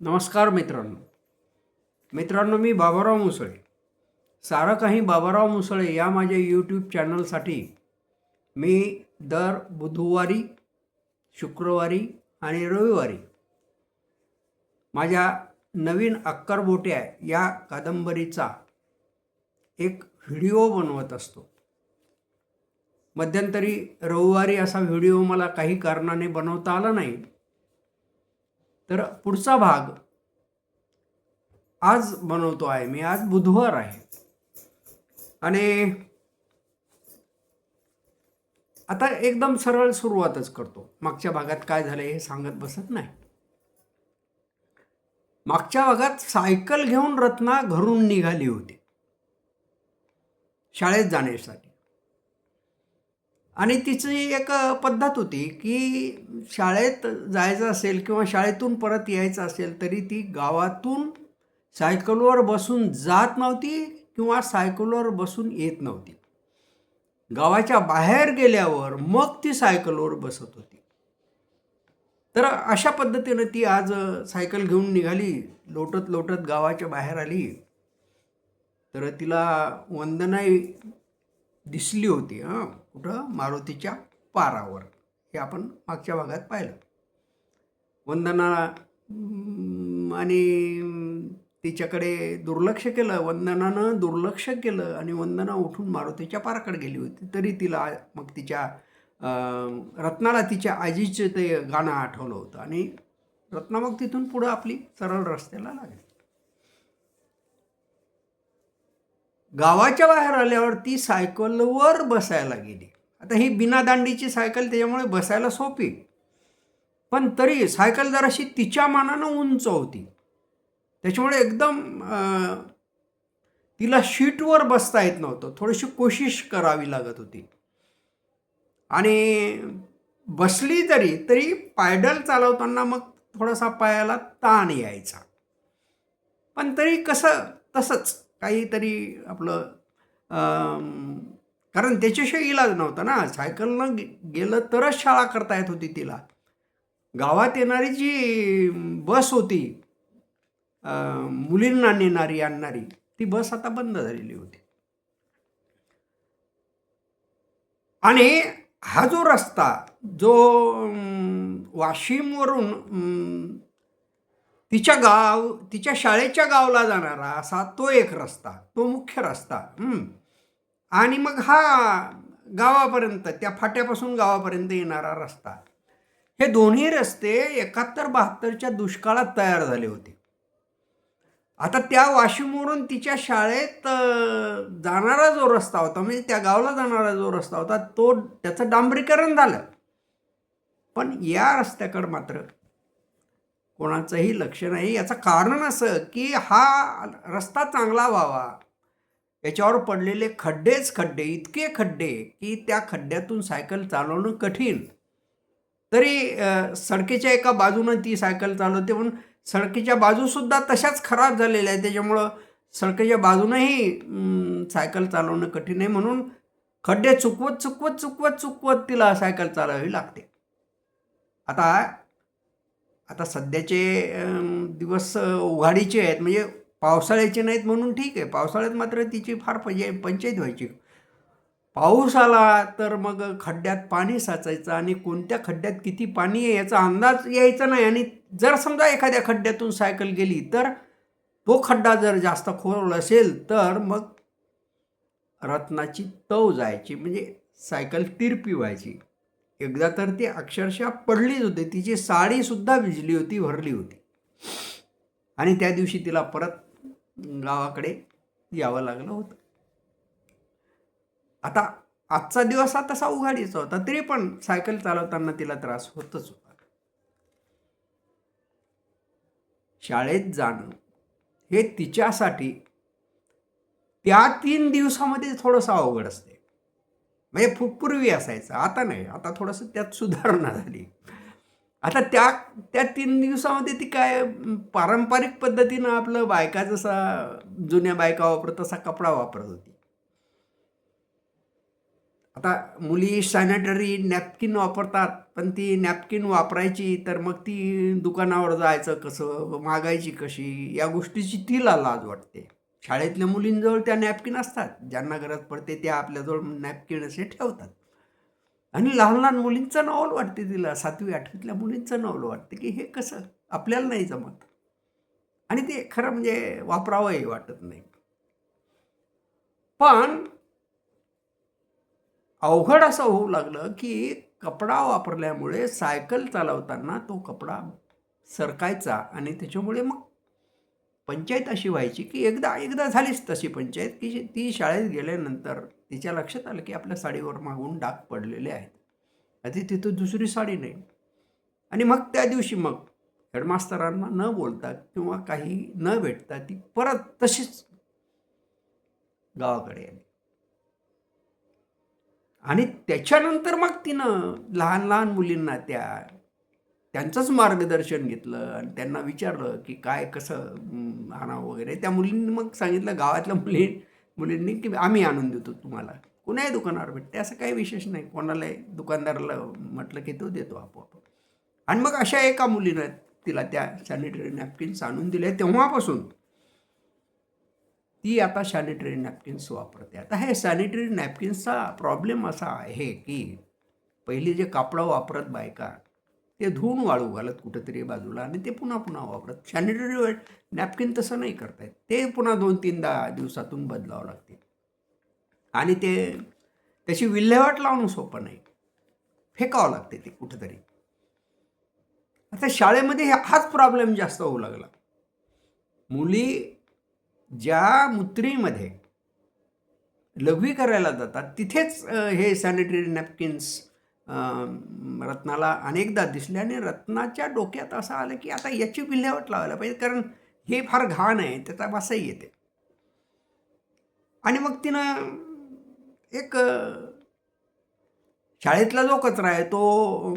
नमस्कार मित्रांनो. मित्रांनो मी बाबाराव मुसळे. सारं काही बाबाराव मुसळे या माझ्या यूट्यूब चॅनलसाठी मी दर बुधवारी शुक्रवारी आणि रविवारी माझ्या नवीन अक्कर बोट्या या कादंबरीचा एक व्हिडिओ बनवत असतो. मध्यंतरी रविवारी असा व्हिडिओ मला काही कारणाने बनवता आला नाही. तर पुढचा भाग. आज बनवतो आहे मी आज बुधवार आहे. आणि आता एकदम सरळ सुरुवातच करतो. मागच्या भागात काय झालं हे सांगत बसत नाही. मागच्या भागात सायकल घेऊन रत्ना घरून निघाली होती. शाळेत जाण्यासाठी. आणि तिची एक पद्धत होती की शाळेत जायचं असेल किंवा शाळेतून परत यायचं असेल तरी ती गावातून सायकलवर बसून जात नव्हती किंवा सायकलवर बसून येत नव्हती. गावाच्या बाहेर गेल्यावर मग ती सायकलवर बसत होती. तर अशा पद्धतीनं ती आज सायकल घेऊन निघाली लोटत लोटत गावाच्या बाहेर आली. तर तिला वंदनाई दिसली होती हां. कुठं? मारुतीच्या पारावर. हे आपण मागच्या भागात पाहिलं. वंदना आणि तिच्याकडे दुर्लक्ष केलं. वंदनानं दुर्लक्ष केलं आणि वंदना उठून मारुतीच्या पाराकडे गेली होती. तरी तिला मग तिच्या रत्नाला तिच्या आजीचं ते गाणं आठवलं होतं. आणि रत्ना मग तिथून पुढं आपली सरळ रस्त्याला लागली. गावाच्या बाहेर आल्यावर ती सायकलवर बसायला गेली. आता ही बिनादांडीची सायकल त्याच्यामुळे बसायला सोपी. पण तरी सायकल जराशी तिच्या मानानं उंच होती. त्याच्यामुळे एकदम तिला शीटवर बसता येत नव्हतं. थोडीशी कोशिश करावी लागत होती. आणि बसली तरी तरी पायडल चालवताना मग थोडासा पायाला ताण यायचा. पण तरी कसं तसंच. काहीतरी आपलं कारण त्याच्याशिवाय इलाज नव्हता ना. सायकलनं गे- गेलं तरच शाळा करता येत होती तिला. गावात येणारी जी बस होती मुलींना नेणारी आणणारी ती बस आता बंद झालेली होती. आणि हा जो रस्ता जो वाशिमवरून तिच्या गाव तिच्या शाळेच्या गावला जाणारा असा तो एक रस्ता तो मुख्य रस्ता. आणि मग हा गावापर्यंत त्या फाट्यापासून गावापर्यंत येणारा रस्ता. हे दोन्ही रस्ते एकाहत्तर बहात्तरच्या दुष्काळात तयार झाले होते. आता त्या वाशिमवरून तिच्या शाळेत जाणारा जो रस्ता होता म्हणजे त्या गावाला जाणारा जो रस्ता होता तो त्याचं डांबरीकरण झालं. पण या रस्त्याकडं मात्र कोणाचंही लक्ष नाही. याचं कारण असं की हा रस्ता चांगला व्हावा. याच्यावर पडलेले खड्डेच खड्डे इतके खड्डे की त्या खड्ड्यातून सायकल चालवणं कठीण. तरी सडकीच्या सडकेच्या एका बाजूनं ती सायकल चालवते म्हणून सडकेच्या बाजूसुद्धा तशाच खराब झालेल्या आहेत. त्याच्यामुळं सडकेच्या बाजूनही सायकल चालवणं कठीण आहे. म्हणून खड्डे चुकवत चुकवत चुकवत चुकवत तिला सायकल चालवावी लागते. आता आता सध्याचे दिवस उघाडीचे आहेत. म्हणजे पावसाळ्याचे नाहीत म्हणून ठीक आहे. पावसाळ्यात मात्र तिची फार पंचाय पंचायत व्हायची. पाऊस आला तर मग खड्ड्यात पाणी साचायचं आणि कोणत्या खड्ड्यात किती पाणी आहे याचा अंदाज यायचा नाही. आणि जर समजा एखाद्या खड्ड्यातून सायकल गेली तर तो खड्डा जर जास्त खोल असेल तर मग रत्नाची तव जायची. म्हणजे सायकल तिरपी व्हायची. एकदा तर ती अक्षरशः पडलीच होती. तिची साडीसुद्धा भिजली होती भरली होती. आणि त्या दिवशी तिला परत गावाकडे यावं लागलं होतं. आता आजचा दिवस हा तसा उघाडीचा होता तरी पण सायकल चालवताना तिला त्रास होतच होता. शाळेत जाणं हे तिच्यासाठी त्या तीन दिवसामध्ये थोडंसं अवघड असते. म्हणजे फु- पूर्वी असायचं. आता नाही. आता थोडंसं त्यात सुधारणा झाली. आता त्या त्या तीन दिवसामध्ये ती काय पारंपरिक पद्धतीनं आपलं बायका जसा जुन्या बायका वापरत तसा कपडा वापरत होती. आता मुली सॅनिटरी नॅपकिन वापरतात पण ती नॅपकिन वापरायची तर मग ती दुकानावर जायचं कसं मागायची कशी या गोष्टीची तिला लाज वाटते. शाळेतल्या मुलींजवळ त्या नॅपकिन असतात. ज्यांना गरज पडते त्या आपल्याजवळ नॅपकिन असे ठेवतात. आणि लहान लहान मुलींचं नॉवल वाटते तिला. सातवी आठवीतल्या मुलींचं नॉवल वाटते की हे कसं? आपल्याला नाही जमत. आणि ते खरं म्हणजे वापरावंही वाटत नाही. पण अवघड असं होऊ लागलं की कपडा वापरल्यामुळे सायकल चालवताना तो कपडा सरकायचा आणि त्याच्यामुळे मग पंचायत अशी व्हायची की एकदा एकदा झालीच तशी पंचायत की ती शाळेत गेल्यानंतर तिच्या लक्षात आलं की आपल्या साडीवर मागून डाग पडलेले आहेत. आधी तिथं दुसरी साडी नाही. आणि मग त्या दिवशी मग हेडमास्तरांना न बोलता किंवा काही न भेटता ती परत तशीच गावाकडे आली. आणि त्याच्यानंतर मग तिनं लहान लहान मुलींना त्या त्यांचंच मार्गदर्शन घेतलं आणि त्यांना विचारलं की काय कसं आणावं वगैरे. त्या मुलींनी मग सांगितलं गावातल्या मुली मुलींनी की आम्ही आणून देतो तुम्हाला. कुणाही दुकानावर भेटते? असं काही विशेष नाही. कोणालाही दुकानदाराला म्हटलं की तो देतो आपोआप. आणि मग अशा एका मुलीनं तिला त्या सॅनिटरी नॅपकिन्स आणून दिल्या तेव्हापासून ती आता सॅनिटरी नॅपकिन्स वापरते. आता हे सॅनिटरी नॅपकिन्सचा प्रॉब्लेम असा आहे की पहिली जे कापडं वापरत बायका ते धुवून वाळू घालत कुठंतरी बाजूला आणि ते पुन्हा पुन्हा वापरत. सॅनिटरी नॅपकिन तसं नाही करतायत ते पुन्हा दोन तीनदा दिवसातून बदलावं लागते. आणि ते त्याची विल्हेवाट लावणं सोपं नाही. फेकावं लागते ते कुठंतरी. आता शाळेमध्ये हाच प्रॉब्लेम जास्त होऊ लागला. मुली ज्या मुत्रीमध्ये लघवी करायला जातात तिथेच हे सॅनिटरी नॅपकिन्स रत्नाला अनेकदा दिसले आणि रत्नाच्या डोक्यात असं आलं की आता याची विल्हेवाट लावायला पाहिजे कारण हे फार घाण आहे त्याचा वासही येते. आणि मग तिनं एक शाळेतला जो कचरा आहे तो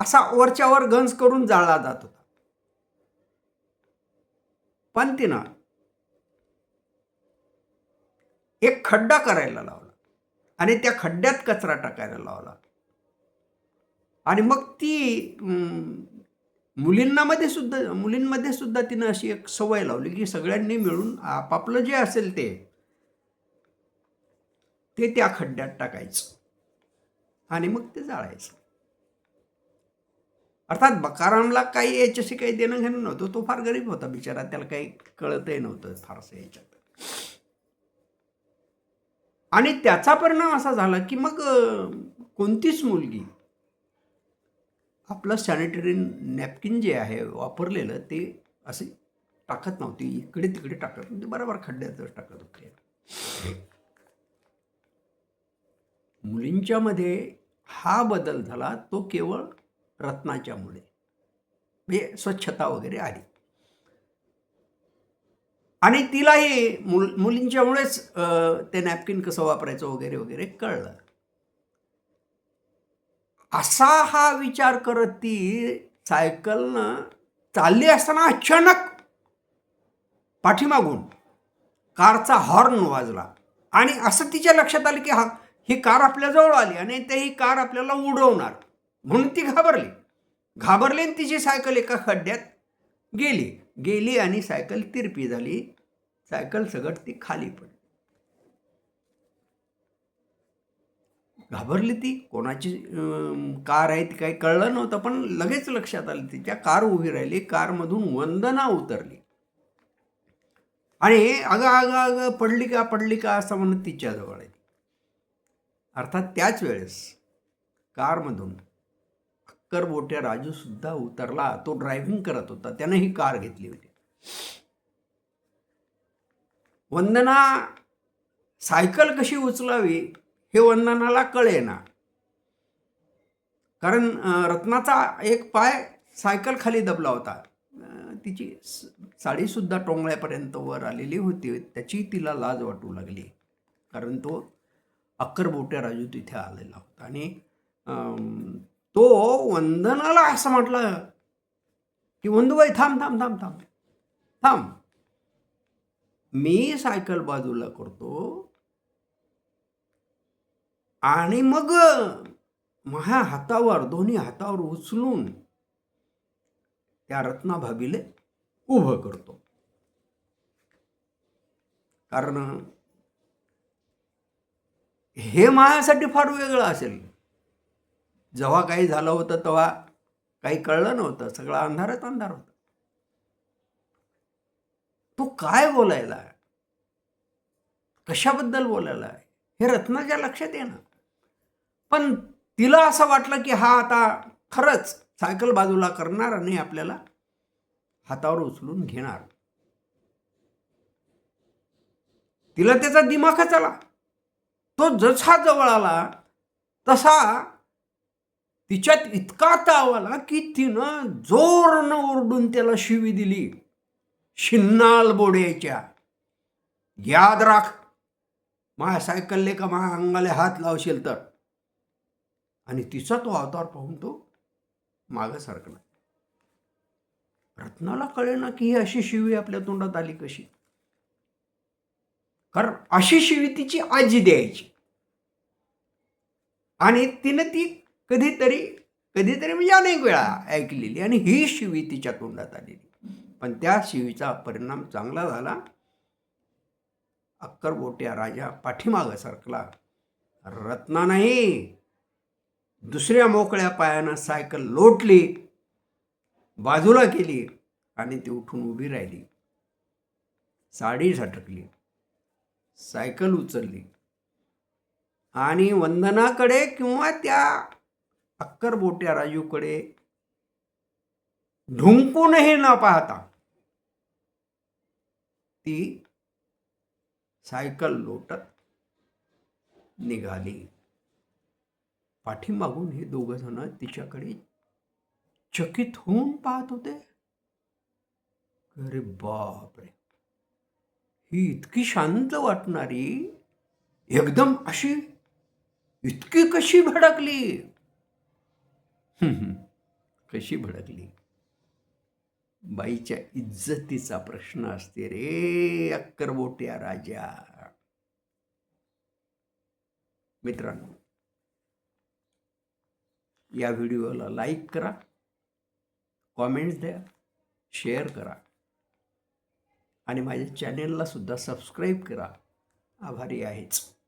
असा वरच्यावर गंज करून जाळला जात होता. पण तिनं एक खड्डा करायला लावला. आणि त्या खड्ड्यात कचरा टाकायला लावला. आणि मग ती मुलींनामध्ये सुद्धा मुलींमध्ये सुद्धा तिनं अशी एक सवय लावली की सगळ्यांनी मिळून आपापलं जे असेल ते ते त्या खड्ड्यात टाकायचं. आणि मग ते जाळायचं. अर्थात बकारामला काही याच्याशी काही देणं घेणं नव्हतं. तो फार गरीब होता बिचारा. त्याला काही कळतही नव्हतं फारसं याच्यात. आणि त्याचा परिणाम असा झाला की मग कोणतीच मुलगी आपलं सॅनिटरी नॅपकिन जे आहे वापरलेलं ते असे टाकत नव्हती. इकडे तिकडे टाकत नव्हती. बरोबर खड्ड्यातच टाकत होते. मुलींच्यामध्ये हा बदल झाला तो केवळ रत्नाच्यामुळे. म्हणजे स्वच्छता वगैरे आली आणि तिलाही मुल मुलींच्यामुळेच ते नॅपकिन कसं वापरायचं वगैरे वगैरे कळलं. असा हा विचार करत ती सायकलनं चालली असताना अचानक पाठीमागून कारचा हॉर्न वाजला. आणि असं तिच्या लक्षात आलं की हा ही कार आपल्याजवळ आली आणि ते ही कार आपल्याला उडवणार. म्हणून ती घाबरली. घाबरली आणि तिची सायकल एका खड्ड्यात गेली. गेली आणि सायकल तिरपी झाली. सायकल सगट ती खाली पडली. घाबरली ती. कोणाची कार आहे ती काही कळलं नव्हतं पण लगेच लक्षात आलं तिच्या कार उभी राहिली. कारमधून वंदना उतरली. आणि अगं अगं अगं पडली का पडली का असं म्हणत तिच्याजवळ आहे अर्थात त्याच वेळेस कारमधून अक्कर बोट्या राजू सुद्धा उतरला. तो ड्रायव्हिंग करत होता. त्यानं ही कार घेतली होती. वंदना सायकल कशी उचलावी हे वंदनाला कळेना. कारण रत्नाचा एक पाय सायकल खाली दबला होता. तिची स- साडीसुद्धा टोंगळ्यापर्यंत वर आलेली होती. त्याची तिला लाज वाटू लागली. कारण तो अक्करबोट्या राजू तिथे आलेला होता. आणि तो वंदनाला असं म्हटलं की वंदुबाई थांब थांब थांब थांब थांब. मी सायकल बाजूला करतो आणि मग माझ्या हातावर दोन्ही हातावर उचलून त्या रत्नाभाबीले उभं करतो. कारण हे माझ्यासाठी फार वेगळं असेल. जेव्हा काही झालं होतं तेव्हा काही कळलं नव्हतं. सगळा अंधारात अंधार होता. तो काय बोलायला कशाबद्दल बोलायला हे रत्नाच्या लक्षात येणार. पण तिला असं वाटलं की हा आता खरंच सायकल बाजूला करणार आणि आपल्याला हातावर उचलून घेणार. तिला त्याचा दिमाखच आला तो जसा जवळ आला तसा तिच्यात इतका ताव आला की तिनं जोरनं ओरडून त्याला शिवी दिली. शिन्नाल बोड्याच्या याद राख. माझ्या सायकलले का माझ्या अंगाला हात लावशील तर. आणि तिचा तो अवतार पाहून तो मागं सरकला. रत्नाला कळे ना की ही अशी शिवी आपल्या तोंडात आली कशी? कारण अशी शिवी तिची आजी द्यायची. आणि तिने ती कधीतरी कधीतरी म्हणजे अनेक वेळा ऐकलेली आणि ही शिवी तिच्या तोंडात आलेली. पण त्या शिवीचा परिणाम चांगला झाला. अक्करबोट्या राजा पाठीमागं सरकला. रत्ना नाही. दुसऱ्या मोकळ्या पायानं सायकल लोटली बाजूला केली आणि ती उठून उभी राहिली. साडी झटकली सायकल उचलली आणि वंदनाकडे किंवा त्या अक्करबोट्या राजूकडे ढुंकूनही न पाहता ती सायकल लोटत निघाली. पाठीमागून हे दोघं जण तिच्याकडे चकित होऊन पाहत होते. अरे बापरे! ही इतकी शांत वाटणारी एकदम अशी इतकी कशी भडकली? कशी भडकली? बाईच्या इज्जतीचा प्रश्न असते रे अक्करबोट्या राजा. मित्रांनो या व्हिडिओला लाईक करा कॉमेंट्स द्या शेअर करा आणि माझ्या चॅनेलला सुद्धा सबस्क्राईब करा. आभारी आहेच.